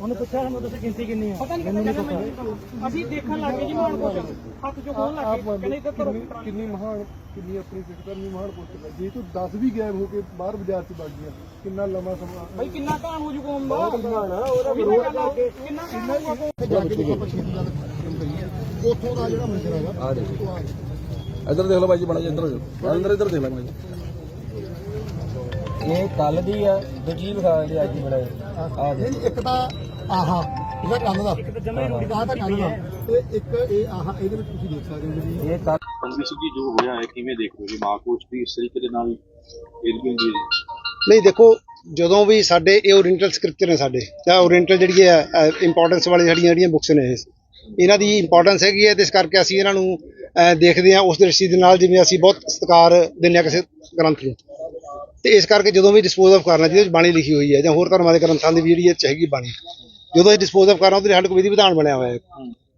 ਉਹਨੂੰ ਪੁੱਛਿਆ ਸਾਨੂੰ ਤੁਸੀਂ ਗਿਣਤੀ ਕਿੰਨੀ ਆ? ਮੈਨੂੰ ਨਹੀਂ ਪਤਾ। ਅਸੀਂ ਦੇਖਣ ਲੱਗੇ ਜੀ ਮਾਨ ਕੋਲ। ਹੱਥ ਚੋਂ ਖੋਲ ਲੱਗੇ ਕਹਿੰਦੇ ਇੱਧਰ ਕਰੋ। ਕਿੰਨੀ ਮਹਾਨ ਕਿੰਨੀ ਆਪਣੀ ਸਿੱਖ ਕਰਨੀ ਮਹਾਨ ਪੁੱਛ ਲੈ ਜੇ ਤੂੰ 10 ਵੀ ਗਾਇਬ ਹੋ ਕੇ ਬਾਹਰ ਬਾਜ਼ਾਰ ਚ ਵਗ ਗਿਆ ਕਿੰਨਾ ਲੰਮਾ ਸਮਾਂ ਬਈ ਕਿੰਨਾ ਘਾਣ ਹੋ ਜੂ ਕੌਮ ਦਾ? ਉਹਦਾ ਵਿਰੋਧ ਕਿੰਨਾ ਘਾਣ ਹੋ ਜੂ ਜਾ ਕੇ ਦੇਖੋ ਪਛੀ ਦੀ ਗੱਲ ਕਰੀਏ ਉੱਥੋਂ ਦਾ ਜਿਹੜਾ ਮੰਦਿਰ ਹੈਗਾ ਆ ਦੇਖੋ ਇੱਧਰ ਦੇਖ ਲਓ ਬਾਈ ਜੀ ਬਣਾ ਜੀ ਇੱਧਰ ਹੋ ਜਾਓ। ਅੰਦਰ ਇੱਧਰ ਦੇਖ ਲੈ ਬਾਈ ਜੀ। ਇਹ ਕੱਲ ਦੀ ਆ ਦੂਜੀ ਵਿਖਾ ਦੀ ਅੱਜ ਦੀ ਬਣਾਈ ਆ ਦੇ ਨਹੀਂ ਇੱਕ ਤਾਂ ਆਹਾ ਇਹਦਾ ਕੰਨ ਦਾ। ਆਹ ਤਾਂ ਕੰਨ ਦਾ ਤੇ ਇੱਕ ਇਹ ਆਹਾ ਇਹਦੇ ਵਿੱਚ ਤੁਸੀਂ ਦੇਖ ਸਕਦੇ ਹੋ ਜੀ। ਇਹ ਕੱਲ ਪੰਡਿਤ ਸਿੰਘ ਜੀ ਜੋ ਹੋਇਆ ਹੈ ਕਿਵੇਂ ਦੇਖ ਜੀ? ਮਾਕੋਚ ਵੀ ਇਸ ਤਰੀਕੇ ਦੇ ਨਾਲ ਵੀ ਹੁੰਦੀ ਹੈ ਜੀ? ਨਹੀਂ ਦੇਖੋ ਜਦੋਂ ਵੀ ਸਾਡੇ ਇਹ ਓਰੀਐਂਟਲ ਸਕ੍ਰਿਪਚਰ ਨੇ ਸਾਡੇ ਜਾਂ ਓਰੀਐਂਟਲ ਜਿਹੜੀ ਹੈ ਇੰਪੋਰਟੈਂਸ ਵਾਲੀ ਸਾਡੀਆਂ ਜਿਹੜੀਆਂ ਬੁੱਕਸ ਨੇ ਇਹ। ਇਹਨਾਂ ਦੀ ਇੰਪੋਰਟੈਂਸ ਹੈਗੀ ਹੈ ਤੇ ਇਸ ਕਰਕੇ ਅਸੀਂ ਇਹਨਾਂ ਨੂੰ ਦੇਖਦੇ ਹਾਂ ਉਸ ਦ੍ਰਿਸ਼ਟੀ ਦੇ ਨਾਲ ਜਿਵੇਂ ਅਸੀਂ ਬਹੁਤ ਸਤਿਕਾਰ ਦਿੰਦੇ ਹਾਂ ਕਿਸੇ ਗ੍ਰੰਥ ਨੂੰ। ਤੇ ਇਸ ਕਰਕੇ ਜਦੋਂ ਵੀ ਡਿਸਪੋਜ਼ ਆਫ ਕਰਨਾ ਜਿਹਦੇ ਵਿੱਚ ਬਾਣੀ ਲਿਖੀ ਹੋਈ ਹੈ ਜਾਂ ਹੋਰ ਧਰਮਾਂ ਦੇ ਗ੍ਰੰਥਾਂ ਦੀ ਵੀ ਜਿਹੜੀ ਇਹ ਹੈਗੀ ਬਾਣੀ ਜਦੋਂ ਅਸੀਂ ਡਿਸਪੋਜ਼ ਆਫ ਕਰਨਾ ਉਹਦੇ ਲਈ ਸਾਡੇ ਕੋਲ ਵਿਧੀ ਵਿਧਾਨ ਬਣਿਆ ਹੋਇਆ ਹੈ।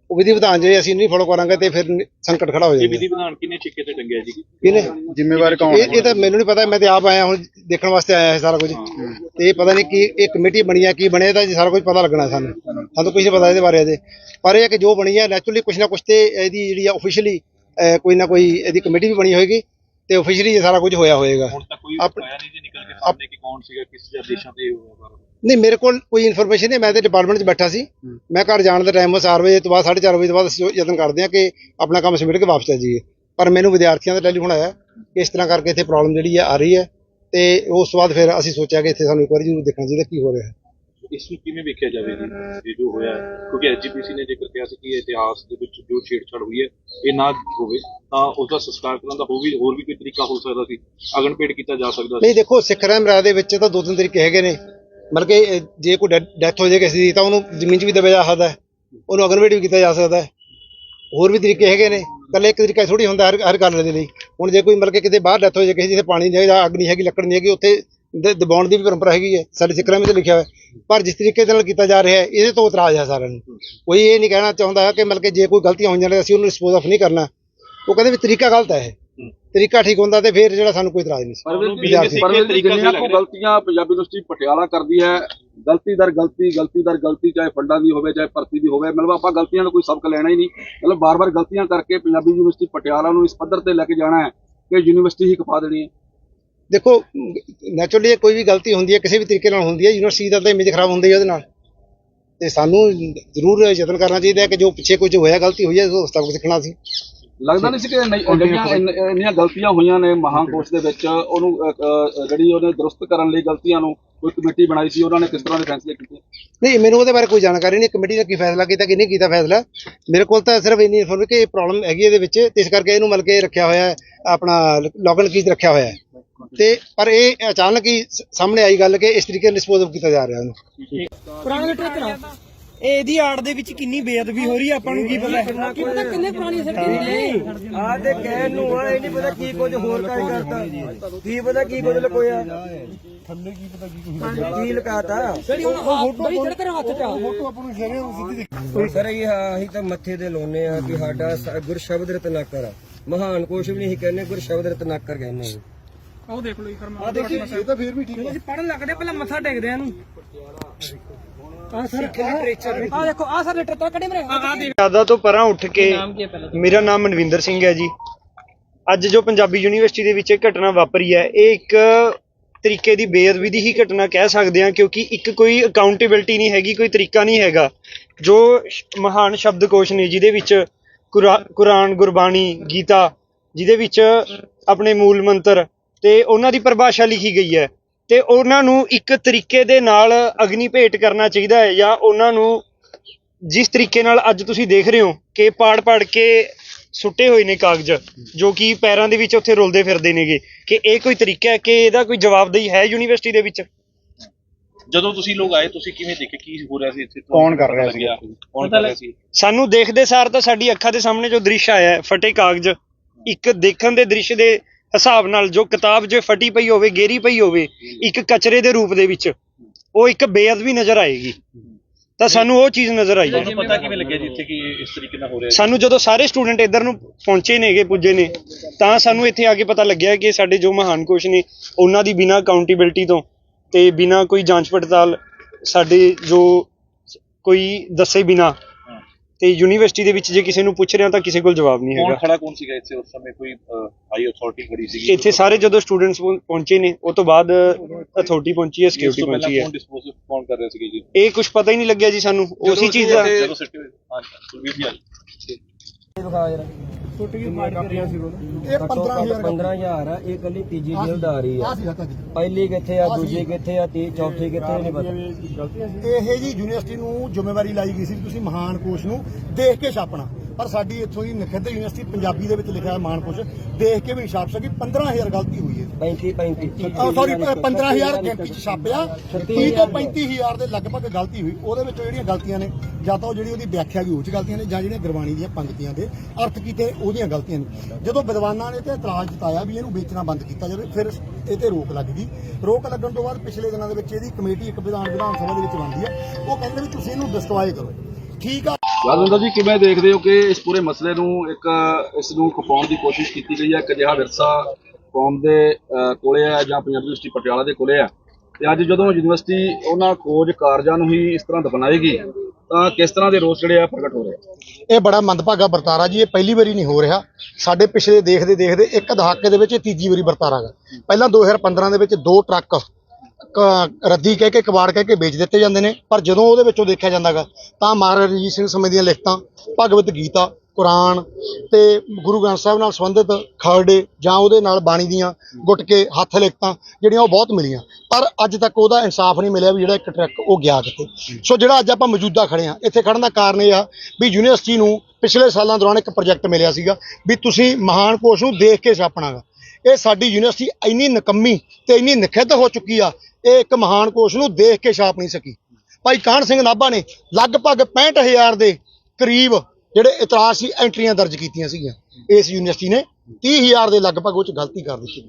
ਉਹ ਵਿਧੀ ਵਿਧਾਨ ਜੇ ਅਸੀਂ ਨਹੀਂ ਫੋਲੋ ਕਰਾਂਗੇ ਤੇ ਫਿਰ ਸੰਕਟ ਖੜਾ ਹੋ ਇਹ ਜਾਏਗਾ ਵਿਧੀ ਵਿਧਾਨ ਕਿੰਨੇ ਛਿੱਕੇ ਤੇ ਟੰਗਿਆ ਜੀ? ਇਹਨੇ ਜ਼ਿੰਮੇਵਾਰ ਕੌਣ ਇਹ ਇਹ ਤਾਂ ਮੈਨੂੰ ਨਹੀਂ ਪਤਾ ਮੈਂ ਤੇ ਆਪ ਆਇਆ ਹੁਣ ਦੇਖਣ ਵਾਸਤੇ ਆਇਆ ਇਹ ਸਾਰਾ ਕੁਝ। ਤੇ ਇਹ ਪਤਾ ਨਹੀਂ ਕੀ ਇਹ ਕਮੇਟੀ ਬਣੀ ਆ ਕੀ ਬਣਿਆ ਇਹਦਾ ਜੀ ਸਾਰਾ ਕੁਝ ਪਤਾ ਲੱਗਣਾ ਸਾਨੂੰ। ਸਾਨੂੰ ਕੁਝ ਨਹੀਂ ਪਤਾ ਇਹਦੇ ਬਾਰੇ ਅਜੇ ਪਰ ਇਹ ਹੈ ਕਿ ਜੋ ਬਣੀ ਹੈ ਨੈਚੁਰਲੀ ਕੁਝ ਨਾ ਕੁਝ ਤੇ ਇਹਦੀ ਜਿਹੜੀ ਆ ਆਫੀਸ਼ੀਅਲੀ ਕੋਈ ਨਾ ਕੋਈ ਇਹਦੀ ਕਮੇਟੀ ਵੀ ਬਣੀ ਹੋਏਗੀ ਤੇ ਆਫੀਸ਼ੀਅਲੀ ਇਹ ਸਾਰਾ ਕੁਝ ਹੋਇਆ ਹੋਏਗਾ। ਹੁਣ ਤੱਕ ਕੋਈ ਆਇਆ ਨਹੀਂ ਜੀ ਨਿਕਲ ਕੇ ਸਾਹਮਣੇ ਕਿ ਕੌਣ ਸੀਗਾ ਕਿਸ ਦੇਸ਼ਾਂ ਤੇ ਹੋਇਆ ਸਾਰਾ ਨਹੀਂ ਮੇਰੇ ਕੋਲ ਕੋਈ ਇਨਫੋਰਮੇਸ਼ਨ ਨਹੀਂ ਮੈਂ ਤੇ ਡਿਪਾਰਟਮੈਂਟ 'ਚ ਬੈਠਾ ਸੀ। ਮੈਂ ਘਰ ਜਾਣ ਦਾ ਟਾਈਮ 4 ਵਜੇ ਤੋਂ ਬਾਅਦ 4:30 ਵਜੇ ਤੋਂ ਬਾਅਦ ਅਸੀਂ ਯਤਨ ਕਰਦੇ ਹਾਂ ਕਿ ਆਪਣਾ ਕੰਮ ਸਮੇਟ ਕੇ ਵਾਪਸ ਆ ਜਾਈਏ। ਪਰ ਮੈਨੂੰ ਵਿਦਿਆਰਥੀਆਂ ਦਾ ਟੈਲੀਫੋਨ ਆਇਆ ਕਿ ਇਸ ਤਰ੍ਹਾਂ ਕਰਕੇ ਇੱਥੇ ਪ੍ਰੋਬਲਮ ਜਿਹੜੀ ਆ ਆ ਰਹੀ ਹੈ ਤੇ ਉਸ ਤੋਂ ਬਾਅਦ ਫਿਰ ਅਸੀਂ ਸੋਚਿਆ ਕਿ ਇੱਥੇ ਸਾਨੂੰ ਇੱਕ ਵਾਰੀ ਜ਼ਰੂਰ ਦੇਖਣਾ ਚਾਹੀਦਾ ਕੀ ਹੋ ਰਿਹਾ ਹੈ। ਇਸ ਨੂੰ ਕਿਵੇਂ ਵੇਖਿਆ ਜਾਵੇ ਇਹ ਜੋ ਹੋਇਆ ਕਿਉਂਕਿ ਐਜੀਪੀਸੀ ਨੇ ਜ਼ਿਕਰ ਕੀਤਾ ਸੀ ਕਿ ਇਤਿਹਾਸ ਦੇ ਵਿੱਚ ਜੋ ਛੇੜਛਾੜ ਹੋਈ ਹੈ, ਇਹ ਨਾ ਹੋਵੇ, ਤਾਂ ਉਸ ਦਾ ਸੰਸਕਾਰ ਕਰਨ ਦਾ ਹੋਰ ਵੀ ਹੋਰ ਵੀ ਕੋਈ ਤਰੀਕਾ ਹੋ ਸਕਦਾ ਸੀ? ਅਗਨਪੇਟ ਕੀਤਾ ਜਾ ਸਕਦਾ ਸੀ? ਨਹੀਂ, ਦੇਖੋ, ਸਿੱਖ ਰਹਿਮ ਦੇ ਵਿੱਚ ਤਾਂ ਦੋ ਤਿੰਨ ਤਰੀਕੇ ਹੈਗੇ ਨੇ। ਮਤਲਬ ਕਿ ਜੇ ਕੋਈ ਡੈਥ ਹੋ ਜਾਏ ਕਿਸੇ ਦੀ, ਤਾਂ ਉਹਨੂੰ ਜ਼ਮੀਨ 'ਚ ਵੀ ਦਬਿਆ ਜਾ ਸਕਦਾ ਹੈ। ਉਹਨੂੰ ਅਗਨਵੇਟ ਵੀ ਕੀਤਾ ਜਾ ਸਕਦਾ ਹੈ। ਹੋਰ ਵੀ ਤਰੀਕੇ ਹੈਗੇ ਨੇ। ਕੱਲੇ ਇੱਕ ਤਰੀਕਾ ਥੋੜੀ ਹੁੰਦਾ ਹਰ ਹਰ ਗੱਲ ਦੇ ਲਈ। ਹੁਣ ਜੇ ਕੋਈ ਮਤਲਬ ਕਿ ਕਿਤੇ ਬਾਹਰ ਡੈਥ ਹੋ ਜਾਏ ਕਿਸੇ ਜਿੱਥੇ ਪਾਣੀ ਨਹੀਂ ਹੈਗਾ ਅੱਗ ਨਹੀਂ ਹੈਗੀ, ਲੱਕੜ ਨਹੀਂ ਹੈਗੀ, ਉੱਥੇ ਦ- ਦਬਾਉਣ ਦੀ ਵੀ ਪਰੰਪਰਾ ਹੈਗੀ ਹੈ ਸਾਡੇ ਸਿੱਖ ਰਹਿਮ 'ਚ ਲਿਖਿਆ ਹੋਇਆ ਹੈ। ਪਰ ਜਿਸ ਤਰੀਕੇ ਦੇ ਨਾਲ ਕੀਤਾ ਜਾ ਰਿਹਾ ਹੈ ਇਹਦੇ ਤੋਂ ਇਤਰਾਜ਼ ਹੈ ਸਾਰਿਆਂ ਨੂੰ। ਕੋਈ ਇਹ ਨਹੀਂ ਕਹਿਣਾ ਚਾਹੁੰਦਾ ਕਿ ਮਤਲਬ ਕਿ ਜੇ ਕੋਈ ਗਲਤੀਆਂ ਹੋਈਆਂ ਨੇ ਅਸੀਂ ਉਹਨੂੰ ਡਿਸਪੋਜ਼ ਆਫ ਨਹੀਂ ਕਰਨਾ। ਉਹ ਕਹਿੰਦੇ ਵੀ ਤਰੀਕਾ ਗਲਤ ਹੈ ਇਹ। ਤਰੀਕਾ ਠੀਕ ਹੁੰਦਾ ਤੇ ਫਿਰ ਜਿਹੜਾ ਸਾਨੂੰ ਕੋਈ ਇਤਰਾਜ਼ ਨਹੀਂ ਸੀ। ਪਰ ਜਿੰਨੀਆਂ ਨਾਲ ਕੋ? ਗਲਤੀਆਂ ਪੰਜਾਬੀ ਯੂਨੀਵਰਸਿਟੀ ਪਟਿਆਲਾ ਕਰਦੀ ਹੈ ਗਲਤੀ ਦਰ ਗਲਤੀ ਗਲਤੀ ਦਰ ਗਲਤੀ ਚਾਹੇ ਫੰਡਾਂ ਦੀ ਹੋਵੇ ਚਾਹੇ ਭਰਤੀ ਦੀ ਹੋਵੇ ਮਤਲਬ ਆਪਾਂ ਗਲਤੀਆਂ ਦਾ ਕੋਈ ਸਬਕ ਲੈਣਾ ਹੀ ਨਹੀਂ। ਮਤਲਬ ਬਾਰ-ਬਾਰ ਗਲਤੀਆਂ ਕਰਕੇ ਪੰਜਾਬੀ ਯੂਨੀਵਰਸਿਟੀ ਪਟਿਆਲਾ ਨੂੰ ਇਸ ਪੱਧਰ ਤੇ ਲੈ ਕੇ ਜਾਣਾ ਹੈ ਕਿ ਯੂਨੀਵਰਸਿਟੀ ਹੀ ਕਪਾ ਦੇਣੀ ਹੈ। ਦੇਖੋ ਨੈਚੁਰਲੀ ਕੋਈ ਵੀ ਗਲਤੀ ਹੁੰਦੀ ਹੈ ਕਿਸੇ ਵੀ ਤਰੀਕੇ ਨਾਲ ਹੁੰਦੀ ਹੈ ਯੂਨੀਵਰਸਿਟੀ ਦਾ ਤਾਂ ਇਮੇਜ ਖਰਾਬ ਹੁੰਦੀ ਹੈ ਉਹਦੇ ਨਾਲ। ਤੇ ਸਾਨੂੰ ਜ਼ਰੂਰ ਯਤਨ ਕਰਨਾ ਚਾਹੀਦਾ ਹੈ ਕਿ ਜੋ ਪਿੱਛੇ ਕੁਝ ਹੋਇਆ ਗਲਤੀ ਹੋਈ ਹੈ ਉਸ ਤੋਂ ਸਿੱਖਣਾ ਸੀ। ਲੱਗਦਾ ਨਹੀਂ ਸੀ ਕਿ ਨਹੀਂ- ਇੰਨੀਆਂ ਗਲਤੀਆਂ ਹੋਈਆਂ ਨੇ ਮਹਾਂਕੋਸ਼ ਦੇ ਵਿੱਚ ਉਹਨੂੰ ਜਿਹੜੀ ਉਹਨੇ ਦਰੁਸਤ ਕਰਨ ਲਈ ਗਲਤੀਆਂ ਨੂੰ ਕੋਈ ਕਮੇਟੀ ਬਣਾਈ ਸੀ ਉਹਨਾਂ ਨੇ ਕਿਸ ਤਰ੍ਹਾਂ ਦੇ ਫੈਸਲੇ ਕੀਤੇ? ਨਹੀਂ ਮੈਨੂੰ ਉਹਦੇ ਬਾਰੇ ਕੋਈ ਜਾਣਕਾਰੀ ਨਹੀਂ ਕਮੇਟੀ ਨੇ ਕੀ ਫੈਸਲਾ ਕੀਤਾ ਕਿ ਨਹੀਂ ਕੀਤਾ ਫੈਸਲਾ? ਮੇਰੇ ਕੋਲ ਤਾਂ ਸਿਰਫ ਇੰਨੀ ਇਨਫੋਰਮੇਸ਼ਨ ਕਿ ਇਹ ਪ੍ਰੋਬਲਮ ਹੈਗੀ ਇਹਦੇ ਵਿੱਚ ਤੇ ਇਸ ਕਰਕੇ ਇਹਨੂੰ ਮਤਲਬ ਕਿ ਰੱਖਿਆ ਹੋਇਆ ਹੈ ਆਪਣਾ ਲੌਗਇਨ ਕੀਤ ਰੱਖਿਆ ਹੋਇਆ ਹੈ। ਤੇ ਪਰ ਇਹ ਅਚਾਨਕ ਹੀ ਸਾਹਮਣੇ ਆਈ ਗੱਲ ਕਿ ਇਸ ਤਰੀਕੇ ਨਾਲ ਡਿਸਪੋਜ਼ ਕੀਤਾ ਜਾ ਰਿਹਾ ਉਹਨੂੰ ਪੁਰਾਣੇ ਕਰਾ ਇਹ ਇਹਦੀ ਆੜ ਦੇ ਵਿੱਚ ਕਿੰਨੀ ਬੇਅਦਬੀ ਹੋ ਰਹੀ ਹੈ ਆਪਾਂ ਨੂੰ ਕੀ ਪਤਾ? ਕੀ ਪਤਾ ਕਿੰਨੇ ਪੁਰਾਣੀ ਸਰਕਾਰ ਆ ਤੇ ਕਹਿਣ ਨੂੰ? ਆ ਇਹ ਨਹੀਂ ਪਤਾ ਕੀ ਕੁਝ ਹੋਰ ਕਾਇ ਕਰਤਾ ਕੀ ਪਤਾ ਕੀ ਕੁਝ ਲਕੋਇਆ ਥੱਲੇ ਕੀ ਪਤਾ ਕੀ ਕੁਝ ਕੀ ਲਕਾਤਾ ਜਿਹੜੀ ਹੁਣ ਬੜੀ ਸੜਕ ਤੇ ਹੱਥ ਚ ਆ। ਫੋਟੋ ਆਪਾਂ ਨੂੰ ਸ਼ੇਅਰ ਸਿੱਧੀ ਦਿਖ। ਸਰ ਇਹ ਅਸੀਂ ਤਾਂ ਮੱਥੇ ਤੇ ਲਾਉਨੇ ਆ ਕਿ ਸਾਡਾ ਸ- ਗੁਰ ਸ਼ਬਦ ਰਤਨਾਕਰ ਮਹਾਨ ਕੁਛ ਵੀ ਨਹੀਂ ਕਹਿੰਦੇ ਗੁਰ ਸ਼ਬਦ ਰਤਨਾਕਰ ਕਹਿੰਦੇ ਆ। ਉਹ ਦੇਖ ਲਓ ਜੀ ਫਰਮਾਨ ਆ ਦੇਖੀ ਇਹ ਤਾਂ ਫੇਰ ਵੀ ਠੀਕ ਹੈ ਅਸੀਂ ਪੜਨ ਲੱਗਦੇ ਪਹਿਲਾਂ ਮੱਥਾ ਟੇਕਦੇ ਆ ਇਹਨੂੰ। ਆ ਸਰ ਆ ਦੇਖੋ। ਆ ਸਰ ਲੀਟਰ ਤਾਂ ਕੱਢੇ ਮੇਰੇ। ਆ ਦੇਖ। ਜ਼ਿਆਦਾ ਤੋਂ ਪਰਾਂ ਉੱਠ ਕੇ ਮੇਰਾ ਨਾਮ ਮਨਵਿੰਦਰ ਸਿੰਘ ਹੈ ਜੀ। ਅੱਜ ਜੋ ਪੰਜਾਬੀ ਯੂਨੀਵਰਸਿਟੀ ਦੇ ਵਿੱਚ ਇਹ ਘਟਨਾ ਵਾਪਰੀ ਹੈ ਇਹ ਇੱਕ ਤਰੀਕੇ ਦੀ ਬੇਅਦਬੀ ਦੀ ਹੀ ਘਟਨਾ ਕਹਿ ਸਕਦੇ ਹਾਂ ਕਿਉਂਕਿ ਇੱਕ ਕੋਈ ਅਕਾਊਂਟੇਬਿਲਟੀ ਨਹੀਂ ਹੈਗੀ ਕੋਈ ਤਰੀਕਾ ਨਹੀਂ ਹੈਗਾ। ਜੋ ਮਹਾਨ ਸ਼ਬਦਕੋਸ਼ ਨੇ ਜਿਹਦੇ ਵਿੱਚ ਕੁਰਾ- ਕੁਰਾਨ ਗੁਰਬਾਣੀ ਗੀਤਾ ਜਿਹਦੇ ਵਿੱਚ ਆਪਣੇ ਮੂਲ ਮੰਤਰ ਤੇ ਉਹਨਾਂ ਦੀ ਪਰਿਭਾਸ਼ਾ ਲਿਖੀ ਗਈ ਹੈ। ਤੇ ਉਹਨਾਂ ਨੂੰ ਇੱਕ ਤਰੀਕੇ ਦੇ ਨਾਲ ਅਗਨੀ ਭੇਟ ਕਰਨਾ ਚਾਹੀਦਾ ਹੈ ਜਾਂ ਉਹਨਾਂ ਨੂੰ ਜਿਸ ਤਰੀਕੇ ਨਾਲ ਅੱਜ ਤੁਸੀਂ ਦੇਖ ਰਹੇ ਹੋ ਕਿ ਪਾੜ ਪਾੜ ਕੇ ਸੁੱਟੇ ਹੋਏ ਨੇ ਕਾਗਜ਼ ਜੋ ਕਿ ਪੈਰਾਂ ਦੇ ਵਿੱਚ ਉੱਥੇ ਰੁਲਦੇ ਫਿਰਦੇ ਨੇਗੇ। ਕਿ ਇਹ ਕੋਈ ਤਰੀਕਾ ਹੈ ਕਿ ਇਹਦਾ ਕੋਈ ਜਵਾਬਦੇਹੀ ਹੈ ਯੂਨੀਵਰਸਿਟੀ ਦੇ ਵਿੱਚ? ਜਦੋਂ ਤੁਸੀਂ ਲੋਕ ਆਏ ਤੁਸੀਂ ਕਿਵੇਂ ਦੇਖੇ? ਕੀ ਹੋ ਰਿਹਾ ਸੀ ਇੱਥੇ? ਕੌਣ ਕਰ ਰਿਹਾ ਸੀ? ਕੌਣ ਕਰ ਰਿਹਾ ਸੀ? ਸਾਨੂੰ ਦੇਖਦੇ ਸਾਰ ਤਾਂ ਸਾਡੀ ਅੱਖਾਂ ਦੇ ਸਾਹਮਣੇ ਜੋ ਦ੍ਰਿਸ਼ ਆਇਆ ਹੈ, ਫਟੇ ਕਾਗਜ਼ ਇੱਕ ਦੇਖਣ ਦੇ ਦ੍ਰਿਸ਼ ਦੇ ਹਿਸਾਬ ਨਾਲ ਜੋ ਕਿਤਾਬ ਜੇ ਫਟੀ ਪਈ ਹੋਵੇ ਗੇਰੀ ਪਈ ਹੋਵੇ ਇੱਕ ਕਚਰੇ ਦੇ ਰੂਪ ਦੇ ਵਿੱਚ ਉਹ ਇੱਕ ਬੇਅਦਬੀ ਨਜ਼ਰ ਆਏਗੀ। ਤਾਂ ਸਾਨੂੰ ਉਹ ਚੀਜ਼ ਨਜ਼ਰ ਆਈ। ਹੈ ਪਤਾ ਕਿਵੇਂ ਲੱਗਿਆ ਜੀ ਇੱਥੇ ਕਿ ਇਸ ਤਰੀਕੇ ਨਾਲ ਹੋ ਰਿਹਾ ਸਾਨੂੰ ਜਦੋਂ ਸਾਰੇ ਸਟੂਡੈਂਟ ਇੱਧਰ ਨੂੰ ਪਹੁੰਚੇ ਨੇਗੇ ਪੁੱਜੇ ਨੇ ਤਾਂ ਸਾਨੂੰ ਇੱਥੇ ਆ ਕੇ ਪਤਾ ਲੱਗਿਆ ਕਿ ਸਾਡੇ ਜੋ ਮਹਾਨ ਕੋਸ਼ ਨੇ ਉਹਨਾਂ ਦੀ ਬਿਨਾਂ ਅਕਾਊਂਟੇਬਿਲਟੀ ਤੋਂ ਤੇ ਬਿਨਾ ਕੋਈ ਜਾਂਚ ਪੜਤਾਲ ਸਾਡੇ ਜੋ ਕੋਈ ਦੱਸੇ ਬਿਨਾ ਤੇ ਯੂਨੀਵਰਸਿਟੀ ਦੇ ਵਿੱਚ ਜੇ ਕਿਸੇ ਨੂੰ ਪੁੱਛ ਰਿਹਾ ਤਾਂ ਕਿਸੇ ਕੋਲ ਜਵਾਬ ਨਹੀਂ ਕੌਣ ਹੈਗਾ। ਖੜਾ ਕੌਣ ਸੀਗਾ ਇੱਥੇ ਉਸ ਸਮੇਂ? ਕੋਈ ਹਾਈ ਅਥਾਰਟੀ ਖੜੀ ਸੀਗੀ? ਇੱਥੇ ਸਾਰੇ ਜਦੋਂ ਸਟੂਡੈਂਟਸ ਪਹੁੰਚੇ ਨੇ ਉਹ ਤੋਂ ਬਾਅਦ ਅਥਾਰਟੀ ਪਹੁੰਚੀ ਹੈ ਉਸ ਸਿਕਿਉਰਿਟੀ ਤੋਂ ਪਹਿਲਾਂ ਪਹੁੰਚੀ ਹੈ। ਕੌਣ ਡਿਸਪੋਜ਼ ਕੌਣ ਕਰ ਰਿਹਾ ਸੀਗਾ ਜੀ? ਇਹ ਕੁਝ ਪਤਾ ਹੀ ਨਹੀਂ ਲੱਗਿਆ ਜੀ ਸਾਨੂੰ ਉਸੇ ਚੀਜ਼ ਦਾ ਜਦੋਂ ਸਿੱਟੇ ਹਾਂ ਸੁਰਵੀਰ ਜੀ। ਆਏ। ਦਿਖਾ ਯਾਰ। ਇਹ 15000 15000 ਆ ਇਹ ਕੱਲੀ ਤੀਜੀ ਜਿਲਦ ਆ। ਰਹੀ ਪਹਿਲੀ ਕਿੱਥੇ ਆ ਦੂਜੀ ਕਿੱਥੇ ਆ ਤੀ ਚੌਥੀ ਕਿੱਥੇ ਨਹੀਂ ਪਤਾ। ਇਹ ਜੀ ਯੂਨੀਵਰਸਿਟੀ ਨੂੰ ਜ਼ਿੰਮੇਵਾਰੀ ਲਾਈ ਗਈ ਸੀ ਤੁਸੀਂ ਮਹਾਨ ਕੋਸ਼ ਨੂੰ ਦੇਖ ਕੇ ਛਾਪਣਾ। ਪਰ ਸਾਡੀ ਇੱਥੋਂ ਦੀ ਨਖਿੱਧ ਯੂਨੀਵਰਸਿਟੀ ਪੰਜਾਬੀ ਦੇ ਵਿੱਚ ਲਿਖਿਆ ਹੈ ਮਹਾਨ ਕੋਸ਼ ਦੇਖ ਕੇ ਵੀ ਛਾਪ ਸਕੀ 15000 ਗਲਤੀ ਹੋਈ ਹੈ। 35 35 ਸੌਰੀ 15000 ਗਿਣਤੀ ਚ ਛਾਪਿਆ 30 ਤੋਂ 35000 ਦੇ ਲਗਭਗ ਗਲਤੀ ਹੋਈ। ਉਹਦੇ ਵਿੱਚੋਂ ਜਿਹੜੀਆਂ ਗਲਤੀਆਂ ਨੇ ਜਾਂ ਤਾਂ ਉਹ ਜਿਹੜੀ ਉਹਦੀ ਵਿਆਖਿਆ ਵੀ ਉਹ ਚ ਗਲਤੀਆਂ ਨੇ ਜਾਂ ਜਿਹੜੀਆਂ ਗੁਰਬਾਣੀ ਦੀਆਂ ਪੰਕਤੀਆਂ ਦੇ ਅਰਥ ਕੀਤੇ ਉਹਦੀਆਂ ਗਲਤੀਆਂ ਨੇ। ਜਦੋਂ ਵਿਦਵਾਨਾਂ ਨੇ ਤੇ ਇਤਰਾਜ਼ ਜਤਾਇਆ ਵੀ ਇਹਨੂੰ ਵੇਚਣਾ ਬੰਦ ਕੀਤਾ ਜਾਵੇ ਫਿਰ ਇਹ ਤੇ ਰੋਕ ਲੱਗ ਗਈ। ਰੋਕ ਲੱਗਣ ਤੋਂ ਬਾਅਦ ਪਿਛਲੇ ਦਿਨਾਂ ਦੇ ਵਿੱਚ ਇਹਦੀ ਕਮੇਟੀ ਇੱਕ ਵਿਧਾਨ ਵਿਧਾਨ ਸਭਾ ਦੇ ਵਿੱਚ ਬਣਦੀ ਹੈ। ਉਹ ਕਹਿੰਦੇ ਵੀ ਤੁਸੀਂ ਇਹਨੂੰ ਡਿਸਟਰੋਏ ਕਰੋ। ਠੀਕ ਆ। ਰਾਜਿੰਦਰ ਜੀ, ਕਿਵੇਂ ਦੇਖਦੇ ਹੋ ਕਿ ਇਸ ਪੂਰੇ ਮਸਲੇ ਨੂੰ ਇੱਕ, ਇਸ ਨੂੰ ਖਪਾਉਣ ਦੀ ਕੋਸ਼ਿਸ਼ ਕੀਤੀ ਗਈ ਹੈ? ਇੱਕ ਅਜਿਹਾ ਵਿਰਸਾ ਕੌਮ ਦੇ ਕੋਲੇ ਹੈ ਜਾਂ ਪੰਜਾਬ ਯੂਨੀਵਰਸਿਟੀ ਪਟਿਆਲਾ ਦੇ ਕੋਲੇ ਹੈ ਤੇ ਅੱਜ ਜਦੋਂ ਯੂਨੀਵਰਸਿਟੀ ਉਹਨਾਂ ਖੋਜ ਕਾਰਜਾਂ ਨੂੰ ਹੀ ਇਸ ਤਰ੍ਹਾਂ ਦਫਨਾਏਗੀ ਤਾਂ ਕਿਸ ਤਰ੍ਹਾਂ ਦੇ ਰੋਸ ਜਿਹੜੇ ਆ ਪ੍ਰਗਟ ਹੋ ਰਹੇ ਇਹ ਬੜਾ ਮੰਦਭਾਗਾ ਵਰਤਾਰਾ ਜੀ, ਇਹ ਪਹਿਲੀ ਵਾਰੀ ਨਹੀਂ ਹੋ ਰਿਹਾ। ਸਾਡੇ ਪਿਛਲੇ ਦੇਖਦੇ ਦੇਖਦੇ ਇੱਕ ਦਹਾਕੇ ਦੇ ਵਿੱਚ ਇਹ ਤੀਜੀ ਵਾਰੀ ਵਰਤਾਰਾ ਗਾ। ਪਹਿਲਾਂ 2015 ਦੇ ਵਿੱਚ ਦੋ ਟਰੱਕ ਰੱਦੀ ਕਹਿ ਕੇ, ਕਬਾੜ ਕਹਿ ਕੇ ਵੇਚ ਦਿੱਤੇ ਜਾਂਦੇ ਨੇ। ਪਰ ਜਦੋਂ ਉਹਦੇ ਵਿੱਚੋਂ ਦੇਖਿਆ ਜਾਂਦਾਗਾ, ਤਾਂ ਮਹਾਰਾਜਾ ਰਣਜੀਤ ਸਿੰਘ ਸਮੇਂ ਦੀਆਂ ਲਿਖਤਾਂ ਭਗਵਤ ਗੀਤਾ, ਕੁਰਾਨ ਤੇ ਗੁਰੂ ਗ੍ਰੰਥ ਸਾਹਿਬ ਨਾਲ ਸੰਬੰਧਿਤ ਖਰੜੇ ਜਾਂ ਉਹਦੇ ਨਾਲ ਬਾਣੀ ਦੀਆਂ ਗੁਟਕੇ ਹੱਥ ਲਿਖਤਾਂ ਜਿਹੜੀਆਂ ਉਹ ਬਹੁਤ ਮਿਲੀਆਂ। ਪਰ ਅੱਜ ਤੱਕ ਉਹਦਾ ਇਨਸਾਫ ਨਹੀਂ ਮਿਲਿਆ ਵੀ ਜਿਹੜਾ ਇੱਕ ਟਰੱਕ ਉਹ ਗਿਆ ਕਿਤੇ ਸੋ ਜਿਹੜਾ ਅੱਜ ਆਪਾਂ ਮੌਜੂਦਾ ਖੜੇ ਆ ਇੱਥੇ ਖੜਨ ਦਾ ਕਾਰਨ ਇਹ ਆ ਵੀ ਯੂਨੀਵਰਸਿਟੀ ਨੂੰ ਪਿਛਲੇ ਸਾਲਾਂ ਦੌਰਾਨ ਇੱਕ ਪ੍ਰੋਜੈਕਟ ਮਿਲਿਆ ਸੀਗਾ ਵੀ ਤੁਸੀਂ ਮਹਾਨ ਕੋਸ਼ ਨੂੰ ਦੇਖ ਕੇ ਛਾਪਣਾਗਾ। ਇਹ ਸਾਡੀ ਯੂਨੀਵਰਸਿਟੀ ਇੰਨੀ ਨਕੰਮੀ ਤੇ ਇੰਨੀ ਨਖਿੱਧ ਹੋ ਚੁੱਕੀ ਆ ਇਹ ਇੱਕ ਮਹਾਨ ਕੋਸ਼ ਨੂੰ ਦੇਖ ਕੇ ਛਾਪ ਨਹੀਂ ਸਕੀ। ਭਾਈ ਕਾਹਨ ਸਿੰਘ ਨਾਭਾ ਨੇ ਲਗਭਗ 65000 ਦੇ ਕਰੀਬ ਜਿਹੜੇ ਇਤਰਾਜ਼ ਸੀ, ਐਂਟਰੀਆਂ ਦਰਜ ਕੀਤੀਆਂ ਸੀਗੀਆਂ। ਇਸ ਯੂਨੀਵਰਸਿਟੀ ਨੇ 30000 ਦੇ ਲਗਭਗ ਉਹ ਚ ਗਲਤੀ ਕਰ ਦਿੱਤੀ।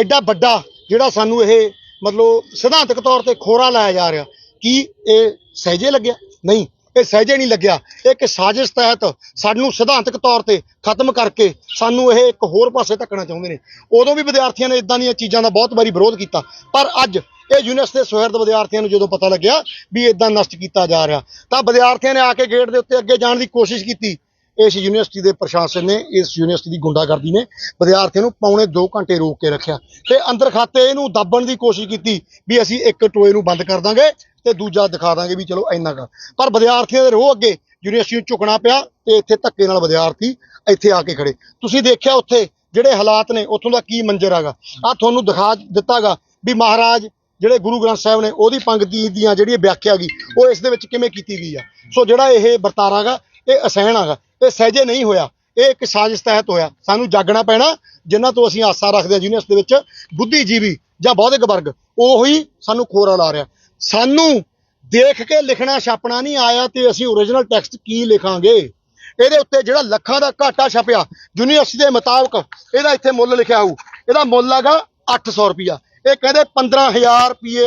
ਐਡਾ ਵੱਡਾ ਜਿਹੜਾ ਸਾਨੂੰ ਇਹ ਮਤਲਬ ਸਿਧਾਂਤਕ ਤੌਰ ਤੇ ਖੋਰਾ ਲਾਇਆ ਜਾ ਰਿਹਾ, ਕੀ ਇਹ ਸਹਿਜੇ ਲੱਗਿਆ? ਨਹੀਂ, ਇਹ ਸਹਿਜੇ ਨਹੀਂ ਲੱਗਿਆ। ਇਹ ਇੱਕ ਸਾਜ਼ਿਸ਼ ਤਹਿਤ ਸਾਨੂੰ ਸਿਧਾਂਤਕ ਤੌਰ ਤੇ ਖਤਮ ਕਰਕੇ ਸਾਨੂੰ ਇਹ ਇੱਕ ਹੋਰ ਪਾਸੇ ਧੱਕਣਾ ਚਾਹੁੰਦੇ ਨੇ। ਉਦੋਂ ਵੀ ਵਿਦਿਆਰਥੀਆਂ ਨੇ ਇਦਾਂ ਦੀਆਂ ਚੀਜ਼ਾਂ ਦਾ ਬਹੁਤ ਵਾਰੀ ਵਿਰੋਧ ਕੀਤਾ, ਪਰ ਅੱਜ ਇਹ ਯੂਨੀਵਰਸਿਟੀ ਦੇ ਸੁਹਿਰਦ ਵਿਦਿਆਰਥੀਆਂ ਨੂੰ ਜਦੋਂ ਪਤਾ ਲੱਗਿਆ ਵੀ ਇਦਾਂ ਨਸ਼ਟ ਕੀਤਾ ਜਾ ਰਿਹਾ, ਤਾਂ ਵਿਦਿਆਰਥੀਆਂ ਨੇ ਆ ਕੇ ਗੇਟ ਦੇ ਉੱਤੇ ਅੱਗੇ ਜਾਣ ਦੀ ਕੋਸ਼ਿਸ਼ ਕੀਤੀ। ਇਸ ਯੂਨੀਵਰਸਿਟੀ ਦੇ ਪ੍ਰਸ਼ਾਸਨ ਨੇ, ਇਸ ਯੂਨੀਵਰਸਿਟੀ ਦੀ ਗੁੰਡਾਗਰਦੀ ਨੇ ਵਿਦਿਆਰਥੀਆਂ ਨੂੰ ਪੌਣੇ 2 ਘੰਟੇ ਰੋਕ ਕੇ ਰੱਖਿਆ ਤੇ ਅੰਦਰ ਖਾਤੇ ਇਹਨੂੰ ਦੱਬਣ ਦੀ ਕੋਸ਼ਿਸ਼ ਕੀਤੀ ਵੀ ਅਸੀਂ ਇੱਕ ਟੋਏ ਨੂੰ ਬੰਦ ਕਰ ਦਾਂਗੇ ਤੇ ਦੂਜਾ ਦਿਖਾ ਦਾਂਗੇ ਵੀ ਚਲੋ ਇੰਨਾ ਕਰ ਪਰ ਵਿਦਿਆਰਥੀਆਂ ਦੇ ਰੋਹ ਅੱਗੇ ਯੂਨੀਵਰਸਿਟੀ ਨੂੰ ਝੁਕਣਾ ਪਿਆ ਤੇ ਇੱਥੇ ਧੱਕੇ ਨਾਲ ਵਿਦਿਆਰਥੀ ਇੱਥੇ ਆ ਕੇ ਖੜੇ। ਤੁਸੀਂ ਦੇਖਿਆ ਉੱਥੇ ਜਿਹੜੇ ਹਾਲਾਤ ਨੇ, ਉੱਥੋਂ ਦਾ ਕੀ ਮੰਜ਼ਰ ਹੈਗਾ? ਆ ਤੁਹਾਨੂੰ ਦਿਖਾ ਦਿੱਤਾਗਾ ਵੀ ਮਹਾਰਾਜ ਜਿਹੜੇ ਗੁਰੂ ਗ੍ਰੰਥ ਸਾਹਿਬ ਨੇ ਉਹਦੀ ਪੰਕਤੀ ਦੀਆਂ ਜਿਹੜੀ ਵਿਆਖਿਆ ਗਈ, ਉਹ ਇਸ ਦੇ ਵਿੱਚ ਕਿਵੇਂ ਕੀਤੀ ਗਈ ਆ? ਸੋ ਜਿਹੜਾ ਇਹ ਵਰਤਾਰਾ ਗਾ, ਇਹ ਅਸਹਿਣ ਹੈਗਾ ਇਹ ਸਹਿਜੇ ਨਹੀਂ ਹੋਇਆ। ਇਹ ਇੱਕ ਸਾਜ਼ਿਸ਼ ਤਹਿਤ ਹੋਇਆ। ਸਾਨੂੰ ਜਾਗਣਾ ਪੈਣਾ ਜਿਨ੍ਹਾਂ ਤੋਂ ਅਸੀਂ ਆਸਾ ਰੱਖਦੇ ਹਾਂ ਯੂਨੀਵਰਸਿਟੀ ਦੇ ਵਿੱਚ ਬੁੱਧੀਜੀਵੀ ਜਾਂ ਬੌਧਿਕ ਵਰਗ, ਉਹੀ ਸਾਨੂੰ ਖੋਰਾ ਲਾ ਰਿਹਾ। ਸਾਨੂੰ ਦੇਖ ਕੇ ਲਿਖਣਾ ਛਾਪਣਾ ਨਹੀਂ ਆਇਆ ਤੇ ਅਸੀਂ ਓਰੀਜਨਲ ਟੈਕਸਟ ਕੀ ਲਿਖਾਂਗੇ? ਇਹਦੇ ਉੱਤੇ ਜਿਹੜਾ ਲੱਖਾਂ ਦਾ ਘਾਟਾ ਛਪਿਆ, ਯੂਨੀਵਰਸਿਟੀ ਦੇ ਮੁਤਾਬਕ, ਇਹਦਾ ਇੱਥੇ ਮੁੱਲ ਲਿਖਿਆ ਹੋਊ। ਇਹਦਾ ਮੁੱਲ ਹੈਗਾ 800 ਰੁਪਿਆ ਇਹ ਕਹਿੰਦੇ 15000 ਰੁਪਏ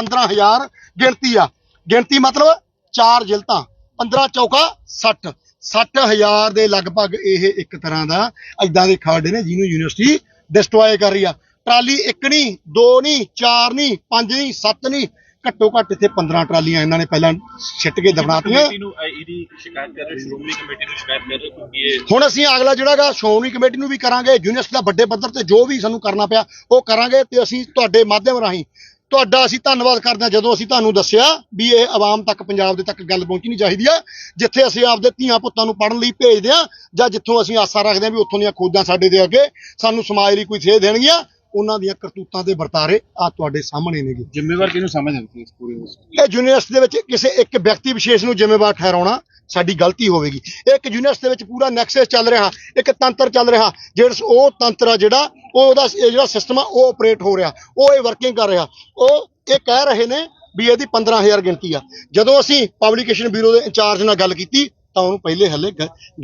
15000 ਗਿਣਤੀ ਆ। ਗਿਣਤੀ ਮਤਲਬ ਚਾਰ ਜਿਲਤਾਂ 15 ਚੌਕਾ 60 60000 ਦੇ ਲਗਭਗ ਇਹ ਇੱਕ ਤਰ੍ਹਾਂ ਦਾ ਐਦਾਂ ਦੇ ਖਾੜੇ ਨੇ ਜਿਹਨੂੰ ਯੂਨੀਵਰਸਿਟੀ ਡਿਸਟਰੋਏ ਕਰ ਰਹੀ ਆ। ਟਰਾਲੀ ਇੱਕ ਨਹੀਂ, ਦੋ ਨਹੀਂ, ਚਾਰ ਨਹੀਂ, ਪੰਜ ਨਹੀਂ, ਸੱਤ ਨਹੀਂ ਘੱਟੋ ਘੱਟ ਇੱਥੇ 15 ਟਰਾਲੀਆਂ ਇਹਨਾਂ ਨੇ ਪਹਿਲਾਂ ਛਿੱਟ ਕੇ ਦਬਣਾਤੀਆਂ ਕਮੇਟੀ ਨੂੰ ਅ, ਇਹਦੀ ਸ਼ਿਕਾਇਤ ਕਰ ਰਹੇ ਸ਼੍ਰੋਮਣੀ ਕਮੇਟੀ ਨੂੰ ਸ਼ਿਕਾਇਤ ਕਰ ਰਹੇ ਕਿਉਂਕਿ ਇਹ ਹੁਣ ਅਸੀਂ ਅਗਲਾ ਜਿਹੜਾਗਾ ਸ਼੍ਰੋਮਣੀ ਕਮੇਟੀ ਨੂੰ ਵੀ ਕਰਾਂਗੇ ਯੂਨੀਵਰਸਿਟੀ ਦਾ ਵੱਡੇ ਪੱਧਰ ਤੇ ਜੋ ਵੀ ਸਾਨੂੰ ਕਰਨਾ ਪਿਆ ਉਹ ਕਰਾਂਗੇ ਤੇ ਅਸੀਂ ਤੁਹਾਡੇ ਮਾਧਿਅਮ ਰਾਹੀਂ ਤੁਹਾਡਾ ਅਸੀਂ ਧੰਨਵਾਦ ਕਰਦੇ ਹਾਂ ਜਦੋਂ ਅਸੀਂ ਤੁਹਾਨੂੰ ਦੱਸਿਆ ਵੀ ਇਹ ਆਵਾਮ ਤੱਕ ਪੰਜਾਬ ਦੇ ਤੱਕ ਗੱਲ ਪਹੁੰਚਣੀ ਚਾਹੀਦੀ ਆ ਜਿੱਥੇ ਅਸੀਂ ਆਪਦੇ ਧੀਆਂ ਪੁੱਤਾਂ ਨੂੰ ਪੜ੍ਹਨ ਲਈ ਭੇਜਦੇ ਆ ਜਾਂ ਜਿੱਥੋਂ ਅਸੀਂ ਆਸਾ ਰੱਖਦੇ ਹਾਂ ਵੀ ਉੱਥੋਂ ਦੀਆਂ ਖੋਜਾਂ ਸਾਡੇ ਦੇ ਅੱਗੇ ਸਾਨੂੰ ਸਮਾਜ ਲਈ ਕੋਈ ਸੇਧ ਦੇਣਗੀਆਂ। ਉਹਨਾਂ ਦੀਆਂ ਕਰਤੂਤਾਂ ਦੇ ਵਰਤਾਰੇ ਆ ਤੁਹਾਡੇ ਸਾਹਮਣੇ ਨੇਗੇ। ਜ਼ਿੰਮੇਵਾਰ ਕਿਹਨੂੰ ਸਮਝਦੇ ਇਸ ਪੂਰੇ ਇਹ ਯੂਨੀਵਰਸਿਟੀ ਦੇ ਵਿੱਚ ਕਿਸੇ ਇੱਕ ਵਿਅਕਤੀ ਵਿਸ਼ੇਸ਼ ਨੂੰ ਜ਼ਿੰਮੇਵਾਰ ਠਹਿਰਾਉਣਾ ਸਾਡੀ ਗਲਤੀ ਹੋਵੇਗੀ। ਇੱਕ ਯੂਨੀਵਰਸਿਟੀ ਦੇ ਵਿੱਚ ਪੂਰਾ ਨੈਕਸਸ ਚੱਲ ਰਿਹਾ ਇੱਕ ਤੰਤਰ ਚੱਲ ਰਿਹਾ ਜਿਹੜਾ ਉਹ ਤੰਤਰ ਆ ਜਿਹੜਾ ਉਹ ਉਹਦਾ ਜਿਹੜਾ ਸਿਸਟਮ ਆ ਉਹ ਆਪਰੇਟ ਹੋ ਰਿਹਾ ਉਹ ਇਹ ਵਰਕਿੰਗ ਕਰ ਰਿਹਾ। ਉਹ ਇਹ ਕਹਿ ਰਹੇ ਨੇ ਵੀ ਇਹਦੀ 15000 ਗਿਣਤੀ ਆ। ਜਦੋਂ ਅਸੀਂ ਪਬਲੀਕੇਸ਼ਨ ਬਿਊਰੋ ਦੇ ਇੰਚਾਰਜ ਨਾਲ ਗੱਲ ਕੀਤੀ ਤਾਂ ਉਹਨੂੰ ਪਹਿਲੇ ਹੱਲੇ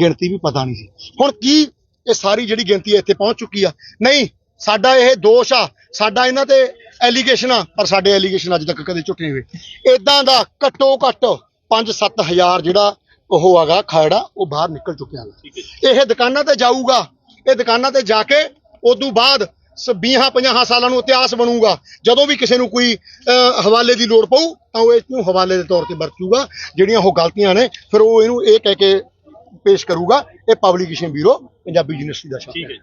ਗਿਣਤੀ ਵੀ ਪਤਾ ਨਹੀਂ ਸੀ। ਹੁਣ ਕੀ ਇਹ ਸਾਰੀ ਜਿਹੜੀ ਗਿਣਤੀ ਇੱਥੇ ਪਹੁੰਚ ਚੁੱਕੀ ਆ? ਨਹੀਂ ਸਾਡਾ ਇਹ ਦੋਸ਼ ਆ ਸਾਡਾ ਇਹਨਾਂ ਤੇ ਐਲੀਗੇਸ਼ਨ ਆ ਪਰ ਸਾਡੇ ਐਲੀਗੇਸ਼ਨ ਅੱਜ ਤੱਕ ਕਦੇ ਝੁੱਟੇ ਨਹੀਂ ਹੋਏ। ਇਦਾਂ ਦਾ ਘੱਟੋ ਘੱਟ 5-7 ਹਜ਼ਾਰ ਜਿਹੜਾ ਉਹ ਹੈਗਾ ਖਾੜਾ ਉਹ ਬਾਹਰ ਨਿਕਲ ਚੁੱਕਿਆ ਹੈ ਇਹ ਦੁਕਾਨਾਂ ਤੇ ਜਾਊਗਾ ਇਹ ਦੁਕਾਨਾਂ ਤੇ ਜਾ ਕੇ ਉਦੋਂ ਬਾਅਦ 20 50 ਸਾਲਾਂ ਨੂੰ ਇਤਿਹਾਸ ਬਣੂਗਾ। ਜਦੋਂ ਵੀ ਕਿਸੇ ਨੂੰ ਕੋਈ ਹਵਾਲੇ ਦੀ ਲੋੜ ਪਊ ਤਾਂ ਉਹ ਇਸ ਨੂੰ ਹਵਾਲੇ ਦੇ ਤੌਰ ਤੇ ਵਰਤੂਗਾ। ਜਿਹੜੀਆਂ ਉਹ ਗਲਤੀਆਂ ਨੇ ਫਿਰ ਉਹ ਇਹਨੂੰ ਇਹ ਕਹਿ ਕੇ ਪੇਸ਼ ਕਰੂਗਾ। ਇਹ ਪਬਲਿਕੇਸ਼ਨ ਬਿਊਰੋ ਪੰਜਾਬੀ ਯੂਨੀਵਰਸਿਟੀ ਦਾ ਸ਼ਬਦ ਹੈ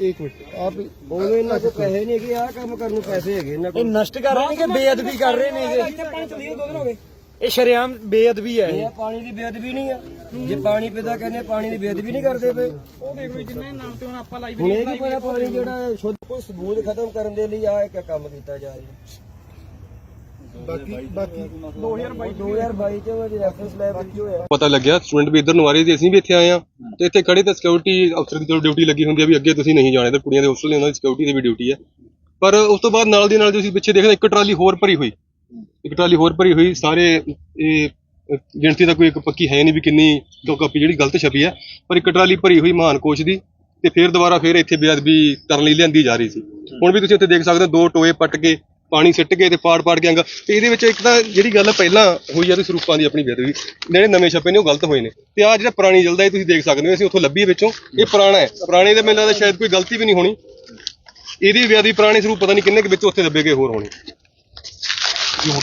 ਇੱਕ ਮਿੰਟ। ਆਪ ਉਹਨੇ ਇਹਨਾਂ ਕੋਲ ਪੈਸੇ ਨਹੀਂ ਹੈਗੇ ਆਹ ਕੰਮ ਕਰਨ ਨੂੰ ਪੈਸੇ ਹੈਗੇ ਇਹਨਾਂ ਇਹ ਕੋਲ ਨਸ਼ਟ ਕਰ ਰਹੇ ਨੇ ਕਿ ਬੇਅਦਬੀ ਕਰ ਰਹੇ ਨੇ ਇਹ ਸ਼ਰੇਆਮ ਬੇਅਦਬੀ ਹੈ ਇਹ। ਇਹ ਪਾਣੀ ਦੀ ਬੇਅਦਬੀ ਨਹੀਂ ਆ। ਜੇ ਪਾਣੀ ਪੈਦਾ ਕਰਨੇ ਪਾਣੀ ਦੀ ਬੇਅਦਬੀ ਨਹੀਂ ਕਰਦੇ ਪਏ। ਉਹ ਦੇਖ ਲਓ ਜਿੰਨੇ ਨਾਮ ਤੇ ਹੁਣ ਆਪਾਂ ਲਾਈਵ ਹੁਣ ਇਹ ਵੀ ਪਤਾ ਪਾਣੀ ਜਿਹੜਾ ਸ਼ੁੱਧ ਕੋਈ ਸਬੂਤ ਖਤਮ ਕਰਨ ਦੇ ਲਈ ਆ ਇੱਕ ਕੰਮ ਕੀਤਾ ਜਾ ਰਿਹਾ। ਬਾਕੀ ਬਾਕੀ 2022 2022 ਚ ਉਹ ਰੈਫਰੈਂਸ ਲੈਬ ਵਿੱਚ ਹੋਇਆ ਪਤਾ ਲੱਗਿਆ ਸਟੂਡੈਂਟ ਵੀ ਇੱਧਰ ਨੂੰ ਆ ਰਹੇ ਸੀ ਅਸੀਂ ਵੀ ਇੱਥੇ ਆਏ ਆ ਤੇ ਇੱਥੇ ਖੜੇ ਤਾਂ ਸਿਕਿਉਰਿਟੀ ਅਫਸਰ ਦੀ ਚਲੋ ਡਿਊਟੀ ਲੱਗੀ ਹੁੰਦੀ ਆ ਵੀ ਅੱਗੇ ਤੁਸੀਂ ਨਹੀਂ ਜਾਣੇ ਤੇ ਕੁੜੀਆਂ ਦੇ ਹੋਸਟਲ ਨੇ ਉਹਨਾਂ ਦੀ ਸਿਕਿਉਰਿਟੀ ਦੀ ਵੀ ਡਿਊਟੀ ਹੈ ਪਰ ਉਸ ਤੋਂ ਬਾਅਦ ਨਾਲ ਦੀ ਨਾਲ ਜੇ ਅਸੀਂ ਪਿੱਛੇ ਦੇਖਦੇ ਇੱਕ ਟਰਾਲੀ ਹੋਰ ਭਰੀ ਹੋਈ। ਇੱਕ ਟਰਾਲੀ ਹੋਰ ਭਰੀ ਹੋਈ ਸਾਰੇ ਇਹ ਗਿਣਤੀ ਦਾ ਕੋਈ ਇੱਕ ਪੱਕੀ ਹੈ ਨਹੀਂ ਵੀ ਕਿੰਨੀ ਤੋਂ ਕਾਪੀ ਜਿਹੜੀ ਗਲਤ ਛਪੀ ਹੈ ਪਰ ਇੱਕ ਟਰਾਲੀ ਭਰੀ ਹੋਈ ਮਹਾਨ ਕੋਸ਼ ਦੀ ਤੇ ਫਿਰ ਦੁਬਾਰਾ ਫਿਰ ਇੱਥੇ ਬੇਅਦਬੀ ਕਰਨ ਲਈ ਲਿਆਂਦੀ ਜਾ ਰਹੀ ਸੀ। ਹੁਣ ਵੀ ਤੁਸੀਂ ਇੱਥੇ ਦੇਖ ਸਕਦੇ ਹੋ ਦੋ ਟੋਏ ਪੱਟ ਕੇ ਪਾਣੀ ਸਿੱਟ ਕੇ ਤੇ ਪਾੜ ਪਾੜ ਕੇ ਅੰਗ ਤੇ ਇਹਦੇ ਵਿੱਚ ਇੱਕ ਤਾਂ ਜਿਹੜੀ ਗੱਲ ਪਹਿਲਾਂ ਹੋਈ ਆ ਤੇ ਸਰੂਪਾਂ ਦੀ ਆਪਣੀ ਬੇਅਦਬੀ ਜਿਹੜੇ ਨਵੇਂ ਛਪੇ ਨੇ ਉਹ ਗਲਤ ਹੋਏ ਨੇ। ਤੇ ਆ ਜਿਹੜਾ ਪੁਰਾਣੀ ਜਲਦਾ ਇਹ ਤੁਸੀਂ ਦੇਖ ਸਕਦੇ ਹੋ ਅਸੀਂ ਉੱਥੋਂ ਲੱਭੀ ਵਿੱਚੋਂ। ਇਹ ਪੁਰਾਣਾ ਹੈ। ਪੁਰਾਣੇ ਦਾ ਮੈਨੂੰ ਲੱਗਦਾ ਸ਼ਾਇਦ ਕੋਈ ਗਲਤੀ ਵੀ ਨਹੀਂ ਹੋਣੀ। ਇਹਦੀ ਬੇਅਦਬੀ ਪੁਰਾਣੇ ਸਰੂਪ ਪਤਾ ਨਹੀਂ ਕਿੰਨੇ ਕੁ ਵਿੱਚ ਉੱਥੇ ਦੱਬੇ ਗਏ ਹੋਰ ਹੋਣੇ।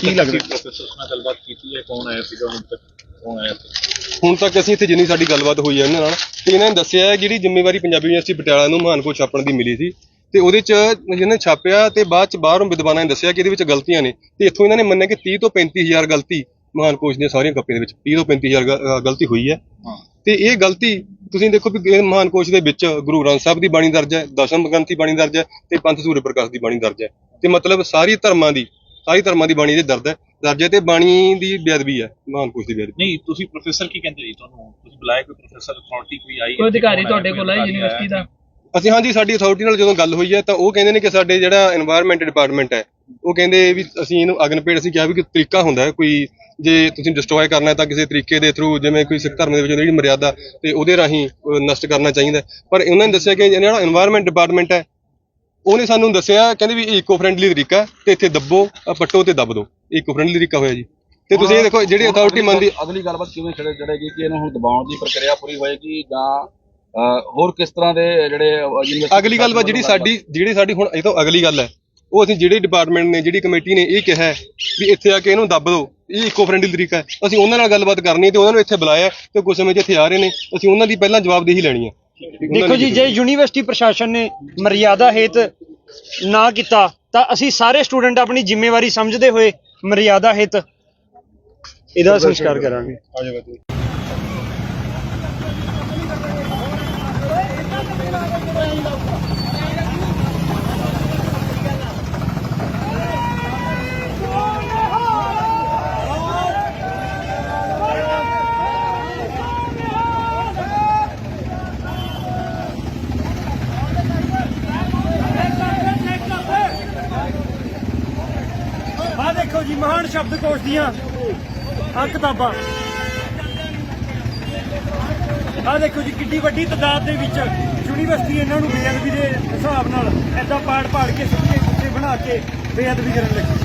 ਕੀ ਲੱਗਦਾ ਪ੍ਰੋਫੈਸਰ ਨਾਲ ਗੱਲਬਾਤ ਕੀਤੀ ਹੈ? ਕੌਣ ਆਇਆ ਸੀਗਾ? ਹੁਣ ਤੱਕ ਕੌਣ ਆਇਆ ਸੀ? ਹੁਣ ਤੱਕ ਅਸੀਂ ਇੱਥੇ ਜਿੰਨੀ ਸਾਡੀ ਗੱਲਬਾਤ ਹੋਈ ਹੈ ਇਹਨਾਂ ਨਾਲ ਤੇ ਇਹਨਾਂ ਨੇ ਦੱਸਿਆ ਹੈ ਜਿਹੜੀ ਜ਼ਿੰਮੇਵਾਰੀ ਪੰਜਾਬੀ ਯੂਨੀਵਰਸਿਟੀ ਪਟਿਆਲਾ ਨੂੰ ਮਹਾਨ ਕੋਸ਼ ਛਾਪਣ ਦੀ ਮਿਲੀ ਸੀ। ਤੇ ਉਹਦੇ ਚ ਜਿਹਨੇ ਛਾਪਿਆ ਤੇ ਬਾਅਦ ਚ ਬਾਹਰੋਂ ਵਿਦਵਾਨਾਂ ਨੇ ਦੱਸਿਆ ਕਿ ਇਹਦੇ ਵਿੱਚ ਗਲਤੀਆਂ ਨੇ। ਤੇ ਇੱਥੋਂ ਇਹਨਾਂ ਨੇ ਮੰਨਿਆ ਕਿ 30 ਤੋਂ 35000 ਗਲਤੀ ਮਹਾਨ ਕੋਸ਼ ਦੀਆਂ ਸਾਰੀਆਂ ਕਾਪੀਆਂ ਦੇ ਵਿੱਚ 30 ਤੋਂ 35000 ਗ- ਅ, ਗਲਤੀ ਹੋਈ ਹੈ। ਤੇ ਇਹ ਗਲਤੀ ਤੁਸੀਂ ਦੇਖੋ ਵੀ ਇਹ ਮਹਾਨ ਕੋਸ਼ ਦੇ ਵਿੱਚ ਗੁਰੂ ਗ੍ਰੰਥ ਸਾਹਿਬ ਦੀ ਬਾਣੀ ਦਰਜ ਹੈ ਦਸ਼ਮ ਗ੍ਰੰਥੀ ਬਾਣੀ ਦਰਜ ਹੈ ਤੇ ਪੰਥ ਸੂਰਜ ਪ੍ਰਕਾਸ਼ ਦੀ ਬਾਣੀ ਦਰਜ ਹੈ। ਤੇ ਮਤਲਬ ਸਾਰੀ ਧਰਮਾਂ ਦੀ ਸਾਰੀ ਧਰਮਾਂ ਦੀ ਬਾਣੀ ਦੇ ਦਰਦ ਹੈ ਦਰਜ ਹੈ ਤੇ ਬਾਣੀ ਦੀ ਬੇਅਦਬੀ ਹੈ ਮਹਾਨ ਕੋਸ਼ ਦੀ ਬੇਅਦਬੀ। ਨਹੀਂ ਤੁਸੀਂ ਪ੍ਰੋਫੈਸਰ ਕੀ ਕਹਿੰਦੇ ਜੀ? ਤੁਹਾਨੂੰ ਤੁਸੀਂ ਬੁਲਾਇਆ ਕੋਈ ਪ੍ਰੋਫੈਸਰ ਅਥਾਰਟੀ ਕੋਈ ਆਈ ਕੋਈ ਅਧਿਕਾਰੀ ਤੁਹਾਡੇ ਕੋਲ ਆਇਆ ਯੂਨੀਵਰਸਿਟੀ ਦਾ? ਅਸੀਂ ਹਾਂਜੀ ਸਾਡੀ ਅਥਾਰਟੀ ਨਾਲ ਜਦੋਂ ਗੱਲ ਹੋਈ ਹੈ ਤਾਂ ਉਹ ਕਹਿੰਦੇ ਨੇ ਕਿ ਸਾਡੇ ਜਿਹੜਾ এনवायरमेंट ਡਿਪਾਰਟਮੈਂਟ ਹੈ ਉਹ ਕਹਿੰਦੇ ਵੀ ਅਸੀਂ ਇਹਨੂੰ ਅਗਨਪੇੜ ਅਸੀਂ ਕਿਹਾ ਵੀ ਕਿ ਤਰੀਕਾ ਹੁੰਦਾ ਹੈ ਕੋਈ ਜੇ ਤੁਸੀਂ ਡਿਸਟਰੋਏ ਕਰਨਾ ਹੈ ਤਾਂ ਕਿਸੇ ਤਰੀਕੇ ਦੇ ਥਰੂ ਜਿਵੇਂ ਕੋਈ ਸਿੱਖ ਧਰਮ ਦੇ ਵਿੱਚ ਜਿਹੜੀ ਮਰਿਆਦਾ ਤੇ ਉਹਦੇ ਰਾਹੀਂ ਨਸ਼ਟ ਕਰਨਾ ਚਾਹੀਦਾ ਪਰ ਉਹਨਾਂ ਨੇ ਦੱਸਿਆ ਕਿ ਜਿਹੜਾ এনवायरमेंट ਡਿਪਾਰਟਮੈਂਟ ਹੈ। ਉਹਨੇ ਸਾਨੂੰ ਦੱਸਿਆ ਕਹਿੰਦੇ ਵੀ ਈਕੋ ਫਰੈਂਡਲੀ ਤਰੀਕਾ ਤੇ ਇੱਥੇ ਦੱਬੋ ਪੱਟੋ ਤੇ ਦੱਬ ਦਿਓ ਇਕੋ ਫਰੈਂਡਲੀ ਤਰੀਕਾ ਹੋਇਆ ਜੀ। ਤੇ ਤੁਸੀਂ ਇਹ ਦੇਖੋ ਜਿਹੜੀ ਅਥਾਰਟੀ ਮੰਨਦੀ ਅਗਲੀ ਗੱਲਬਾਤ ਕਿਵੇਂ ਛੜੇ ਚੜੇਗੀ ਕਿ ਇਹਨੂੰ ਹੁਣ ਦਬਾਉਣ ਦੀ ਪ੍ਰਕਿਰਿਆ ਪੂਰੀ ਹੋਏਗੀ ਜਾਂ ਹੋਰ ਕਿਸ ਤਰ੍ਹਾਂ ਦੇ ਜਿਹੜੇ ਅਗਲੀ ਗੱਲ ਵਾ ਜਿਹੜੀ ਸਾਡੀ ਜਿਹੜੀ ਸਾਡੀ ਹੁਣ ਇਹ ਤੋਂ ਅਗਲੀ ਗੱਲ ਹੈ। ਉਹ ਅਸੀਂ ਜਿਹੜੇ ਡਿਪਾਰਟਮੈਂਟ ਨੇ ਜਿਹੜੀ ਕਮੇਟੀ ਨੇ ਇਹ ਕਿਹਾ ਹੈ ਵੀ ਇੱਥੇ ਆ ਕੇ ਇਹਨੂੰ ਦੱਬ ਦਿਓ। ਇਹ ਇਕੋ ਫ੍ਰੈਂਡਲੀ ਤਰੀਕਾ ਹੈ। ਅਸੀਂ ਉਹਨਾਂ ਨਾਲ ਗੱਲਬਾਤ ਕਰਨੀ ਤੇ ਉਹਨਾਂ ਨੂੰ ਇੱਥੇ ਬੁਲਾਇਆ ਤੇ ਕੁਝ ਸਮੇਂ 'ਚ ਇੱਥੇ ਆ ਰਹੇ ਨੇ। ਅਸੀਂ ਉਹਨਾਂ ਦੀ ਪਹਿਲਾਂ ਜਵਾਬਦੇਹੀ ਲੈਣੀ ਹੈ। ਦੇਖੋ ਜੀ ਜੇ ਯੂਨੀਵਰਸਿਟੀ ਪ੍ਰਸ਼ਾਸਨ ਨੇ ਮਰਿਆਦਾ ਹੇਤ ਨਾ ਕੀਤਾ ਤਾਂ ਅਸੀਂ ਸਾਰੇ ਸਟੂਡੈਂਟ ਆਪਣੀ ਜ਼ਿੰਮੇਵਾਰੀ ਸਮਝਦੇ ਹੋਏ ਮਰਿਆਦਾ ਹਿਤ ਇਹਦਾ ਸੰਸਕਾਰ ਕਰਾਂਗੇ। ਮਹਾਨ ਸ਼ਬਦਕੋਸ਼ ਦੀਆਂ ਆ ਕਿਤਾਬਾਂ। ਆ ਦੇਖੋ ਜੀ ਕਿੰਨੀ ਵੱਡੀ ਤਾਦਾਦ ਦੇ ਵਿੱਚ ਯੂਨੀਵਰਸਿਟੀ ਇਹਨਾਂ ਨੂੰ ਬੇਅਦਬੀ ਦੇ ਹਿਸਾਬ ਨਾਲ ਐਦਾਂ ਪਾੜ ਪਾੜ ਕੇ ਸਿੱਕੇ ਸੁੱਕੇ ਬਣਾ ਕੇ ਬੇਅਦਬੀ ਕਰਨ ਲੱਗੀ।